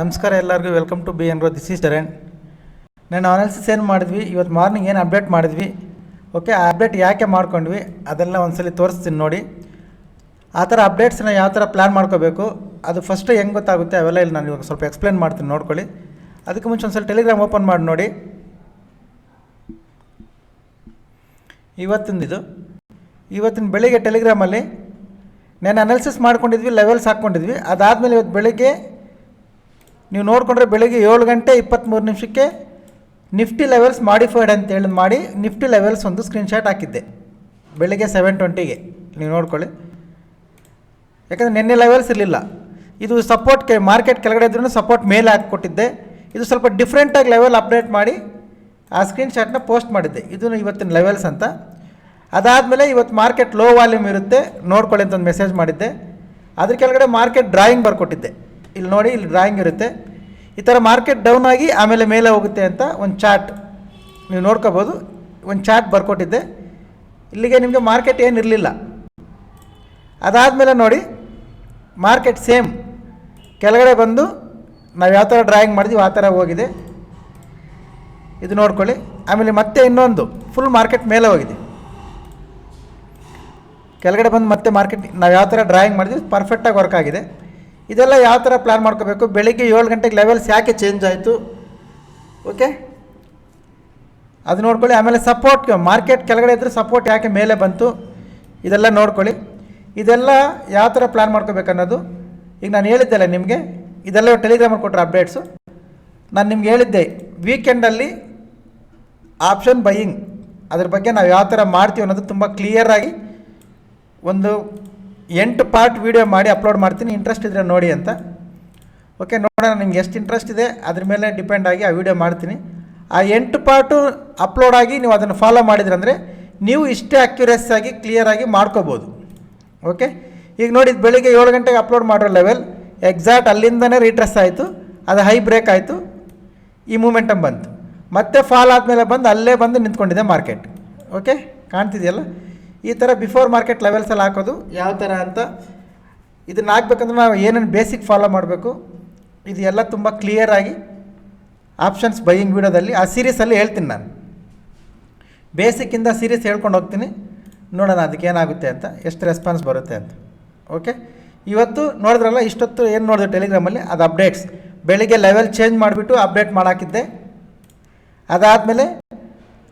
ನಮಸ್ಕಾರ ಎಲ್ಲರಿಗೂ welcome to B N ರೋ ದಿಸ್ ಈಸ್ ಡರೆನ್ ನಾನು ಅನಾಲಿಸಿಸ್ ಏನು ಮಾಡಿದ್ವಿ? ಇವತ್ತು ಮಾರ್ನಿಂಗ್ ಏನು ಅಪ್ಡೇಟ್ ಮಾಡಿದ್ವಿ? ಓಕೆ ಆ ಅಪ್ಡೇಟ್ ಯಾಕೆ ಮಾಡ್ಕೊಂಡ್ವಿ? ಅದೆಲ್ಲ ಒಂದ್ಸಲಿ ತೋರಿಸ್ತೀನಿ ನೋಡಿ. ಆ ಥರ ಅಪ್ಡೇಟ್ಸ್ನ ಯಾವ ಥರ ಪ್ಲ್ಯಾನ್ ಮಾಡ್ಕೋಬೇಕು? ಅದು ಫಸ್ಟ್ ಹೆಂಗೆ ಗೊತ್ತಾಗುತ್ತೆ? ಅವೆಲ್ಲ ಇಲ್ಲಿ ನಾನು ಇವಾಗ ಸ್ವಲ್ಪ ಎಕ್ಸ್ಪ್ಲೇನ್ ಮಾಡ್ತೀನಿ, ನೋಡ್ಕೊಳ್ಳಿ. ಅದಕ್ಕೆ ಮುಂಚೆ ಒಂದ್ಸಲ ಟೆಲಿಗ್ರಾಮ್ ಓಪನ್ ಮಾಡಿ ನೋಡಿ. ಇವತ್ತಿಂದಿದು ಇವತ್ತಿನ ಬೆಳಿಗ್ಗೆ ಟೆಲಿಗ್ರಾಮಲ್ಲಿ ನಾನು ಅನಾಲಿಸಿಸ್ ಮಾಡ್ಕೊಂಡಿದ್ವಿ ಲೆವೆಲ್ಸ್ ಹಾಕ್ಕೊಂಡಿದ್ವಿ. ಅದಾದಮೇಲೆ ಇವತ್ತು ಬೆಳಿಗ್ಗೆ ನೀವು ನೋಡಿಕೊಂಡ್ರೆ ಬೆಳಿಗ್ಗೆ ಏಳು ಗಂಟೆ ಇಪ್ಪತ್ತ್ಮೂರು ನಿಮಿಷಕ್ಕೆ ನಿಫ್ಟಿ ಲೆವೆಲ್ಸ್ ಮಾಡಿಫೈಡ್ ಅಂತೇಳಿ ಮಾಡಿ ನಿಫ್ಟಿ ಲೆವೆಲ್ಸ್ ಒಂದು ಸ್ಕ್ರೀನ್ಶಾಟ್ ಹಾಕಿದ್ದೆ. ಬೆಳಗ್ಗೆ ಸೆವೆನ್ ಟ್ವೆಂಟಿಗೆ ನೀವು ನೋಡ್ಕೊಳ್ಳಿ. ಯಾಕಂದರೆ ನಿನ್ನೆ ಲೆವೆಲ್ಸ್ ಇರಲಿಲ್ಲ. ಇದು ಸಪೋರ್ಟ್ ಕೆ ಮಾರ್ಕೆಟ್ ಕೆಳಗಡೆ ಇದ್ರೂ ಸಪೋರ್ಟ್ ಮೇಲೆ ಹಾಕಿಕೊಟ್ಟಿದ್ದೆ. ಇದು ಸ್ವಲ್ಪ ಡಿಫ್ರೆಂಟಾಗಿ ಲೆವೆಲ್ ಅಪ್ಡೇಟ್ ಮಾಡಿ ಆ ಸ್ಕ್ರೀನ್ಶಾಟ್ನ ಪೋಸ್ಟ್ ಮಾಡಿದ್ದೆ. ಇದು ಇವತ್ತಿನ ಲೆವೆಲ್ಸ್ ಅಂತ. ಅದಾದಮೇಲೆ ಇವತ್ತು ಮಾರ್ಕೆಟ್ ಲೋ ವಾಲ್ಯೂಮ್ ಇರುತ್ತೆ. ನೋಡ್ಕೊಳ್ಳಿ ಅಂತ ಒಂದು ಮೆಸೇಜ್ ಮಾಡಿದ್ದೆ. ಅದ್ರ ಕೆಳಗಡೆ ಮಾರ್ಕೆಟ್ ಡ್ರಾಯಿಂಗ್ ಬರ್ಕೊಟ್ಟಿದ್ದೆ. ಇಲ್ಲಿ ನೋಡಿ, ಇಲ್ಲಿ ಡ್ರಾಯಿಂಗ್ ಇರುತ್ತೆ. ಈ ಥರ ಮಾರ್ಕೆಟ್ ಡೌನ್ ಆಗಿ ಆಮೇಲೆ ಮೇಲೆ ಹೋಗುತ್ತೆ ಅಂತ ಒಂದು ಚಾರ್ಟ್ ನೀವು ನೋಡ್ಕೋಬೋದು. ಒಂದು ಚಾರ್ಟ್ ಬರ್ಕೊಟ್ಟಿದ್ದೆ. ಇಲ್ಲಿಗೆ ನಿಮಗೆ ಮಾರ್ಕೆಟ್ ಏನಿರಲಿಲ್ಲ ಅದಾದಮೇಲೆ ನೋಡಿ ಮಾರ್ಕೆಟ್ ಸೇಮ್ ಕೆಳಗಡೆ ಬಂದು ನಾವು ಯಾವ ಥರ ಡ್ರಾಯಿಂಗ್ ಮಾಡಿದ್ವಿ, ಆ ಥರ ಹೋಗಿದೆ. ಇದು ನೋಡ್ಕೊಳ್ಳಿ. ಆಮೇಲೆ ಮತ್ತೆ ಇನ್ನೊಂದು ಫುಲ್ ಮಾರ್ಕೆಟ್ ಮೇಲೆ ಹೋಗಿದೆ. ಕೆಳಗಡೆ ಬಂದು ಮತ್ತೆ ಮಾರ್ಕೆಟ್ ನಾವು ಯಾವ ಥರ ಡ್ರಾಯಿಂಗ್ ಮಾಡಿದ್ವಿ ಪರ್ಫೆಕ್ಟಾಗಿ ವರ್ಕ್ ಆಗಿದೆ. ಇದೆಲ್ಲ ಯಾವ ಥರ ಪ್ಲ್ಯಾನ್ ಮಾಡ್ಕೋಬೇಕು? ಬೆಳಿಗ್ಗೆ ಏಳು ಗಂಟೆಗೆ ಲೆವೆಲ್ಸ್ ಯಾಕೆ ಚೇಂಜ್ ಆಯಿತು? ಓಕೆ ಅದು ನೋಡ್ಕೊಳ್ಳಿ, ಆಮೇಲೆ ಸಪೋರ್ಟ್ ಮಾರ್ಕೆಟ್ ಕೆಳಗಡೆ ಇದ್ದರೆ ಸಪೋರ್ಟ್ ಯಾಕೆ ಮೇಲೆ ಬಂತು? ಇದೆಲ್ಲ ನೋಡ್ಕೊಳ್ಳಿ. ಇದೆಲ್ಲ ಯಾವ ಥರ ಪ್ಲ್ಯಾನ್ ಮಾಡ್ಕೋಬೇಕು ಅನ್ನೋದು ಈಗ ನಾನು ಹೇಳಿದ್ದೆಲ್ಲ ನಿಮಗೆ. ಇದೆಲ್ಲ ಟೆಲಿಗ್ರಾಮಲ್ಲಿ ಕೊಟ್ಟರೆ ಅಪ್ಡೇಟ್ಸು ನಾನು ನಿಮ್ಗೆ ಹೇಳಿದ್ದೆ ವೀಕೆಂಡಲ್ಲಿ ಆಪ್ಷನ್ ಬೈಯಿಂಗ್ ಅದ್ರ ಬಗ್ಗೆ ನಾವು ಯಾವ ಥರ ಮಾಡ್ತೀವಿ ಅನ್ನೋದು ತುಂಬ ಕ್ಲಿಯರಾಗಿ ಒಂದು ಎಂಟು ಪಾರ್ಟ್ ವೀಡಿಯೋ ಮಾಡಿ ಅಪ್ಲೋಡ್ ಮಾಡ್ತೀನಿ. ಇಂಟ್ರೆಸ್ಟ್ ಇದ್ದರೆ ನೋಡಿ ಅಂತ. ಓಕೆ ನೋಡೋಣ ನಿಮ್ಗೆ ಎಷ್ಟು ಇಂಟ್ರೆಸ್ಟ್ ಇದೆ. ಅದ್ರ ಮೇಲೆ ಡಿಪೆಂಡ್ ಆಗಿ ಆ ವಿಡಿಯೋ ಮಾಡ್ತೀನಿ. ಆ ಎಂಟು ಪಾರ್ಟು ಅಪ್ಲೋಡ್ ಆಗಿ ನೀವು ಅದನ್ನು ಫಾಲೋ ಮಾಡಿದ್ರಂದರೆ ನೀವು ಇಷ್ಟೇ ಅಕ್ಯುರೇಸ್ ಆಗಿ ಕ್ಲಿಯರಾಗಿ ಮಾಡ್ಕೋಬೋದು. ಓಕೆ ಈಗ ನೋಡಿ ಬೆಳಿಗ್ಗೆ ಏಳು ಗಂಟೆಗೆ ಅಪ್ಲೋಡ್ ಮಾಡಿರೋ ಲೆವೆಲ್ ಎಕ್ಸಾಕ್ಟ್ ಅಲ್ಲಿಂದನೇ ರೀಟ್ರೆಸ್ ಆಯಿತು. ಅದು ಹೈ ಬ್ರೇಕ್ ಆಯಿತು. ಈ ಮೂಮೆಂಟಮ್ ಬಂತು. ಮತ್ತೆ ಫಾಲ್ ಆದಮೇಲೆ ಬಂದು ಅಲ್ಲೇ ಬಂದು ನಿಂತ್ಕೊಂಡಿದೆ ಮಾರ್ಕೆಟ್ ಓಕೆ ಕಾಣ್ತಿದೆಯಲ್ಲ? ಈ ಥರ ಬಿಫೋರ್ ಮಾರ್ಕೆಟ್ ಲೆವೆಲ್ಸಲ್ಲಿ ಹಾಕೋದು ಯಾವ ಥರ ಅಂತ ಇದನ್ನ ಹಾಕ್ಬೇಕಂದ್ರೆ ನಾವು ಏನೇನು ಬೇಸಿಕ್ ಫಾಲೋ ಮಾಡಬೇಕು, ಇದು ಎಲ್ಲ ತುಂಬ ಕ್ಲಿಯರಾಗಿ ಆಪ್ಷನ್ಸ್ ಬೈಯಿಂಗ್ ವಿಡಿಯೋದಲ್ಲಿ ಆ ಸೀರೀಸಲ್ಲಿ ಹೇಳ್ತೀನಿ ನಾನು. ಬೇಸಿಕ್ಕಿಂದ ಸೀರೀಸ್ ಹೇಳ್ಕೊಂಡು ಹೋಗ್ತೀನಿ. ನೋಡೋಣ ಅದಕ್ಕೆ ಏನಾಗುತ್ತೆ ಅಂತ, ಎಷ್ಟು ರೆಸ್ಪಾನ್ಸ್ ಬರುತ್ತೆ ಅಂತ. ಓಕೆ ಇವತ್ತು ನೋಡಿದ್ರಲ್ಲ, ಇಷ್ಟೊತ್ತು ಏನು ನೋಡಿದೆ ಟೆಲಿಗ್ರಾಮಲ್ಲಿ ಅದು ಅಪ್ಡೇಟ್ಸ್ ಬೆಳಿಗ್ಗೆ ಲೆವೆಲ್ ಚೇಂಜ್ ಮಾಡಿಬಿಟ್ಟು ಅಪ್ಡೇಟ್ ಮಾಡಾಕಿದ್ದೆ. ಅದಾದಮೇಲೆ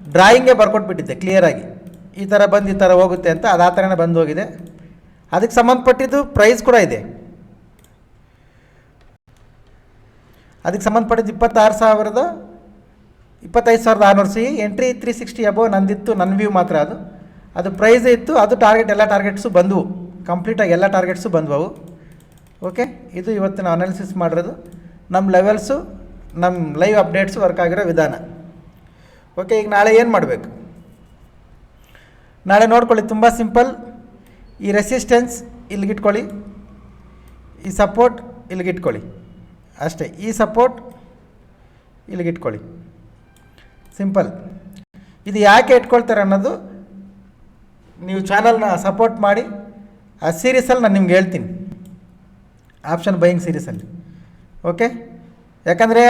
ಡ್ರಾಯಿಂಗೇ ಬರ್ಕೊಟ್ಬಿಟ್ಟಿದ್ದೆ ಕ್ಲಿಯರಾಗಿ ಈ ಥರ ಬಂದು ಈ ಥರ ಹೋಗುತ್ತೆ ಅಂತ ಅದು ಆ ಥರನೇ ಬಂದು ಹೋಗಿದೆ. ಅದಕ್ಕೆ ಸಂಬಂಧಪಟ್ಟಿದ್ದು ಪ್ರೈಸ್ ಕೂಡ ಇದೆ. ಅದಕ್ಕೆ ಸಂಬಂಧಪಟ್ಟಿದ್ದು ಇಪ್ಪತ್ತಾರು ಸಾವಿರದ ಇಪ್ಪತ್ತೈದು ಸಾವಿರದ ಆರುನೂರು C entry three sixty above ನಂದಿತ್ತು, ನನ್ನ ವ್ಯೂ ಮಾತ್ರ ಅದು. ಅದು ಪ್ರೈಸ್ ಇತ್ತು, ಅದು ಟಾರ್ಗೆಟ್ ಎಲ್ಲ ಟಾರ್ಗೆಟ್ಸು ಬಂದವು. ಕಂಪ್ಲೀಟಾಗಿ ಎಲ್ಲ ಟಾರ್ಗೆಟ್ಸು ಬಂದವು ಓಕೆ ಇದು ಇವತ್ತಿನ ಅನಾಲಿಸಿಸ್ ಮಾಡಿರೋದು. ನಮ್ಮ ಲೆವೆಲ್ಸು ನಮ್ಮ ಲೈವ್ ಅಪ್ಡೇಟ್ಸು ವರ್ಕ್ ಆಗಿರೋ ವಿಧಾನ. ಓಕೆ ಈಗ ನಾಳೆ ಏನು ಮಾಡಬೇಕು? ನಾಳೆ ನೋಡ್ಕೊಳ್ಳಿ, ತುಂಬ ಸಿಂಪಲ್ ಈ ರೆಸಿಸ್ಟೆನ್ಸ್ ಇಲ್ಲಿಗಿಟ್ಕೊಳ್ಳಿ ಈ ಸಪೋರ್ಟ್ ಇಲ್ಲಿಗಿಟ್ಕೊಳ್ಳಿ ಅಷ್ಟೇ, ಈ ಸಪೋರ್ಟ್ ಇಲ್ಲಿಗಿಟ್ಕೊಳ್ಳಿ ಸಿಂಪಲ್ ಇದು ಯಾಕೆ ಇಟ್ಕೊಳ್ತಾರೆ ಅನ್ನೋದು ನೀವು ಚಾನಲ್ನ ಸಪೋರ್ಟ್ ಮಾಡಿ, ಆ ಸೀರೀಸಲ್ಲಿ ನಾನು ನಿಮ್ಗೆ ಹೇಳ್ತೀನಿ. ಆಪ್ಷನ್ ಬೈಯಿಂಗ್ ಸೀರೀಸಲ್ಲಿ ಓಕೆ ಯಾಕಂದರೆ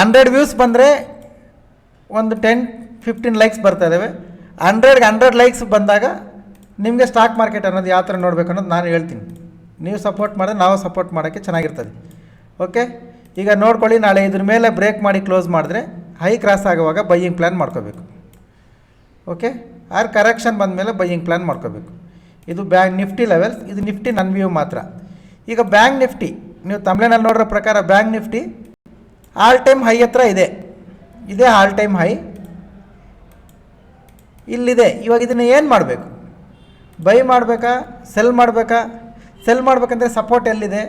ಹಂಡ್ರೆಡ್ ವ್ಯೂಸ್ ಬಂದರೆ ಒಂದು ಟೆನ್ ಫಿಫ್ಟೀನ್ ಲೈಕ್ಸ್ ಬರ್ತಾ ಇದ್ದಾವೆ ಹಂಡ್ರೆಡ್ಗೆ ಹಂಡ್ರೆಡ್ ಲೈಕ್ಸ್ ಬಂದಾಗ ನಿಮಗೆ ಸ್ಟಾಕ್ ಮಾರ್ಕೆಟ್ ಅನ್ನೋದು ಯಾವ ಥರ ನೋಡಬೇಕು ಅನ್ನೋದು ನಾನು ಹೇಳ್ತೀನಿ. ನೀವು ಸಪೋರ್ಟ್ ಮಾಡಿದ್ರೆ ನಾವು ಸಪೋರ್ಟ್ ಮಾಡೋಕ್ಕೆ ಚೆನ್ನಾಗಿರ್ತದೆ. ಓಕೆ ಈಗ ನೋಡ್ಕೊಳ್ಳಿ, ನಾಳೆ ಇದ್ರ ಮೇಲೆ ಬ್ರೇಕ್ ಮಾಡಿ ಕ್ಲೋಸ್ ಮಾಡಿದ್ರೆ ಹೈ ಕ್ರಾಸ್ ಆಗುವಾಗ ಬೈಯಿಂಗ್ ಪ್ಲ್ಯಾನ್ ಮಾಡ್ಕೋಬೇಕು. ಓಕೆ ಆರ್ ಕರೆಕ್ಷನ್ ಬಂದ ಮೇಲೆ ಬೈಯಿಂಗ್ ಪ್ಲ್ಯಾನ್ ಮಾಡ್ಕೋಬೇಕು. ಇದು ಬ್ಯಾಂಕ್ ನಿಫ್ಟಿ ಲೆವೆಲ್ಸ್ ಇದು ನಿಫ್ಟಿ ನನ್ನ ವ್ಯೂ ಮಾತ್ರ. ಈಗ ಬ್ಯಾಂಕ್ ನಿಫ್ಟಿ, ನೀವು ತಮಿಳ್ನಲ್ಲಿ ನೋಡಿರೋ ಪ್ರಕಾರ bank Nifty all time high ಹತ್ರ ಇದೆ. ಇದೇ ಆಲ್ ಟೈಮ್ ಹೈ ಇಲ್ಲಿದೆ. ಇವಾಗ ಇದನ್ನು ಏನು ಮಾಡಬೇಕು? ಬೈ ಮಾಡಬೇಕಾ? ಸೆಲ್ ಮಾಡಬೇಕಾ? ಸೆಲ್ ಮಾಡಬೇಕಂದ್ರೆ ಸಪೋರ್ಟ್ ಎಲ್ಲಿದೆ?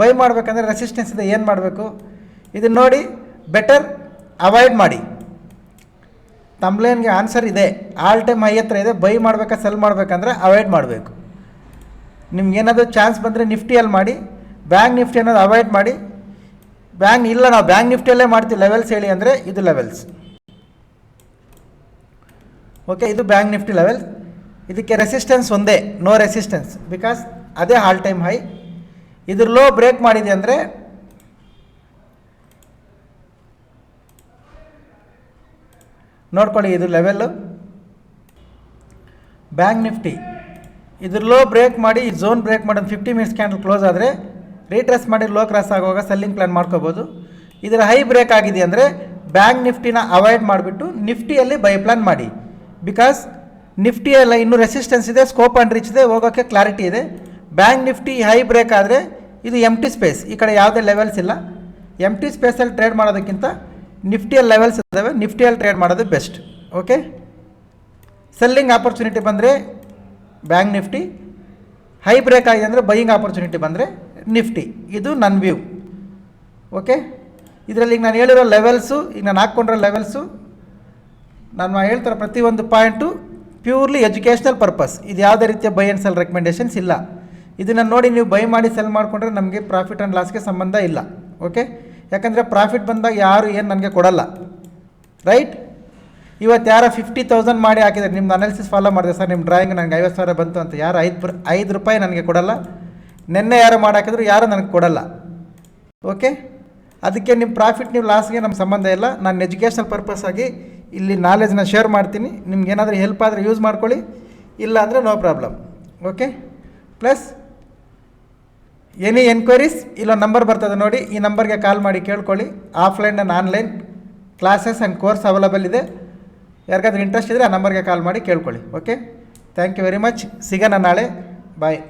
ಬೈ ಮಾಡಬೇಕಂದ್ರೆ ರೆಸಿಸ್ಟೆನ್ಸ್ ಇದೆ. ಏನು ಮಾಡಬೇಕು? ಇದನ್ನು ನೋಡಿ ಬೆಟರ್ ಅವಾಯ್ಡ್ ಮಾಡಿ. ತಮ್ಲೇನ್ಗೆ ಆನ್ಸರ್ ಇದೆ. ಆಲ್ ಟೈಮ್ ಐ ಹತ್ರ ಇದೆ. ಬೈ ಮಾಡಬೇಕಾ, ಸೆಲ್ ಮಾಡಬೇಕಂದ್ರೆ ಅವಾಯ್ಡ್ ಮಾಡಬೇಕು. ನಿಮ್ಗೇನಾದರೂ ಚಾನ್ಸ್ ಬಂದರೆ ನಿಫ್ಟಿಯಲ್ಲಿ ಮಾಡಿ. ಬ್ಯಾಂಕ್ ನಿಫ್ಟಿ ಅನ್ನೋದು ಅವಾಯ್ಡ್ ಮಾಡಿ. ಬ್ಯಾಂಕ್ ಇಲ್ಲ, ನಾವು ಬ್ಯಾಂಕ್ ನಿಫ್ಟಿಯಲ್ಲೇ ಮಾಡ್ತೀವಿ. ಲೆವೆಲ್ಸ್ ಹೇಳಿ ಅಂದರೆ ಇದು ಲೆವೆಲ್ಸ್ ಓಕೆ ಇದು ಬ್ಯಾಂಕ್ ನಿಫ್ಟಿ ಲೆವೆಲ್ ಇದಕ್ಕೆ ರೆಸಿಸ್ಟೆನ್ಸ್ ಒಂದೇ ನೋ ರೆಸಿಸ್ಟೆನ್ಸ್ ಬಿಕಾಸ್ ಅದೇ ಹಾಲ್ ಟೈಮ್ ಹೈ ಇದ್ರ ಲೋ ಬ್ರೇಕ್ ಮಾಡಿದೆ ಅಂದರೆ ನೋಡ್ಕೊಳ್ಳಿ ಇದು ಲೆವೆಲ್ಲು ಬ್ಯಾಂಕ್ ನಿಫ್ಟಿ ಇದ್ರ ಲೋ ಬ್ರೇಕ್ ಮಾಡಿ ಈ ಝೋನ್ ಬ್ರೇಕ್ ಮಾಡೋದು ಫಿಫ್ಟಿ ಮಿನಿಟ್ಸ್ ಕ್ಯಾಂಡಲ್ ಕ್ಲೋಸ್ ಆದರೆ ರೀಟ್ರೆಸ್ ಮಾಡಿ ಲೋ ಕ್ರಾಸ್ ಆಗುವಾಗ ಸೆಲ್ಲಿಂಗ್ ಪ್ಲ್ಯಾನ್ ಮಾಡ್ಕೋಬೋದು. ಇದರ ಹೈ ಬ್ರೇಕ್ ಆಗಿದೆ ಅಂದರೆ ಬ್ಯಾಂಕ್ ನಿಫ್ಟಿನ ಅವಾಯ್ಡ್ ಮಾಡಿಬಿಟ್ಟು ನಿಫ್ಟಿಯಲ್ಲಿ ಬೈ ಪ್ಲ್ಯಾನ್ ಮಾಡಿ. ಬಿಕಾಸ್ ನಿಫ್ಟಿಯಲ್ಲ ಇನ್ನೂ ರೆಸಿಸ್ಟೆನ್ಸ್ ಇದೆ ಸ್ಕೋಪ್ ಆ್ಯಂಡ್ ರೀಚ್ ಇದೆ ಹೋಗೋಕ್ಕೆ ಕ್ಲಾರಿಟಿ ಇದೆ. ಬ್ಯಾಂಕ್ ನಿಫ್ಟಿ ಹೈ ಬ್ರೇಕ್ ಆದರೆ ಇದು ಎಂ ಟಿ ಸ್ಪೇಸ್ ಈ ಕಡೆ ಯಾವುದೇ ಲೆವೆಲ್ಸ್ ಇಲ್ಲ. ಎಂ ಟಿ ಸ್ಪೇಸಲ್ಲಿ ಟ್ರೇಡ್ ಮಾಡೋದಕ್ಕಿಂತ ನಿಫ್ಟಿಯಲ್ಲಿ ಲೆವೆಲ್ಸ್ ಇದ್ದಾವೆ. ನಿಫ್ಟಿಯಲ್ಲಿ ಟ್ರೇಡ್ ಮಾಡೋದು ಬೆಸ್ಟ್ ಓಕೆ ಸೆಲ್ಲಿಂಗ್ ಆಪರ್ಚುನಿಟಿ ಬಂದರೆ ಬ್ಯಾಂಕ್ ನಿಫ್ಟಿ ಹೈ ಬ್ರೇಕ್ ಆಗಿದೆ ಅಂದರೆ ಬೈಯಿಂಗ್ ಆಪರ್ಚುನಿಟಿ ಬಂದರೆ ನಿಫ್ಟಿ ಇದು ನನ್ನ ವ್ಯೂ ಓಕೆ ಇದರಲ್ಲಿ ಈಗ ನಾನು ಹೇಳಿರೋ ಲೆವೆಲ್ಸು ಈಗ ನಾನು ಹಾಕ್ಕೊಂಡಿರೋ ಲೆವೆಲ್ಸು ನಾನು ಹೇಳ್ತಾರೆ ಪ್ರತಿಯೊಂದು ಪಾಯಿಂಟು ಪ್ಯೂರ್ಲಿ ಎಜುಕೇಷನಲ್ ಪರ್ಪಸ್. ಇದು ಯಾವುದೇ ರೀತಿಯ ಬೈ ಆ್ಯಂಡ್ ಸೆಲ್ ರೆಕಮೆಂಡೇಷನ್ಸ್ ಇಲ್ಲ. ಇದನ್ನು ನೋಡಿ ನೀವು ಬೈ ಮಾಡಿ ಸೆಲ್ ಮಾಡಿಕೊಂಡ್ರೆ ನಮಗೆ ಪ್ರಾಫಿಟ್ ಆ್ಯಂಡ್ ಲಾಸ್ಗೆ ಸಂಬಂಧ ಇಲ್ಲ. ಓಕೆ ಯಾಕಂದರೆ ಪ್ರಾಫಿಟ್ ಬಂದಾಗ ಯಾರು ಏನು ನನಗೆ ಕೊಡಲ್ಲ. ರೈಟ್ ಇವತ್ತು ಯಾರೋ ಫಿಫ್ಟಿ ತೌಸಂಡ್ ಮಾಡಿ ಹಾಕಿದ್ದಾರೆ. ನಿಮ್ಮ ಅನಾಲಿಸಿಸ್ ಫಾಲೋ ಮಾಡಿದೆ ಸರ್ ನಿಮ್ಮ ಡ್ರಾಯಿಂಗ್ ನನಗೆ ಐವತ್ತು ಸಾವಿರ ಬಂತು ಅಂತ. ಯಾರು ಐದು ಐದು ರೂಪಾಯಿ ನನಗೆ ಕೊಡಲ್ಲ. ನಿನ್ನೆ ಯಾರು ಮಾಡಿ ಹಾಕಿದ್ರು ಯಾರು ನನಗೆ ಕೊಡಲ್ಲ. ಓಕೆ ಅದಕ್ಕೆ ನಿಮ್ಮ ಪ್ರಾಫಿಟ್ ನೀವು ಲಾಸ್ಗೆ ನಮ್ಮ ಸಂಬಂಧ ಇಲ್ಲ. ನಾನು ಎಜುಕೇಷನಲ್ ಪರ್ಪಸ್ ಆಗಿ ಇಲ್ಲಿ ನಾಲೆಜ್ನ ಶೇರ್ ಮಾಡ್ತೀನಿ. ನಿಮ್ಗೆ ಏನಾದರೂ ಹೆಲ್ಪ್ ಆದರೆ ಯೂಸ್ ಮಾಡ್ಕೊಳ್ಳಿ. ಇಲ್ಲ ಅಂದರೆ no problem okay plus any enquiries ಇಲ್ಲೊಂದು ನಂಬರ್ ಬರ್ತದೆ ನೋಡಿ. ಈ ನಂಬರ್ಗೆ ಕಾಲ್ ಮಾಡಿ ಕೇಳ್ಕೊಳ್ಳಿ. Offline and online classes and course available ಇದೆ. ಯಾರಿಗಾದ್ರೂ ಇಂಟ್ರೆಸ್ಟ್ ಇದ್ದರೆ ಆ ನಂಬರ್ಗೆ ಕಾಲ್ ಮಾಡಿ ಕೇಳ್ಕೊಳ್ಳಿ. Okay thank you very much ಸಿಗೋಣ ನಾಳೆ. ಬಾಯ್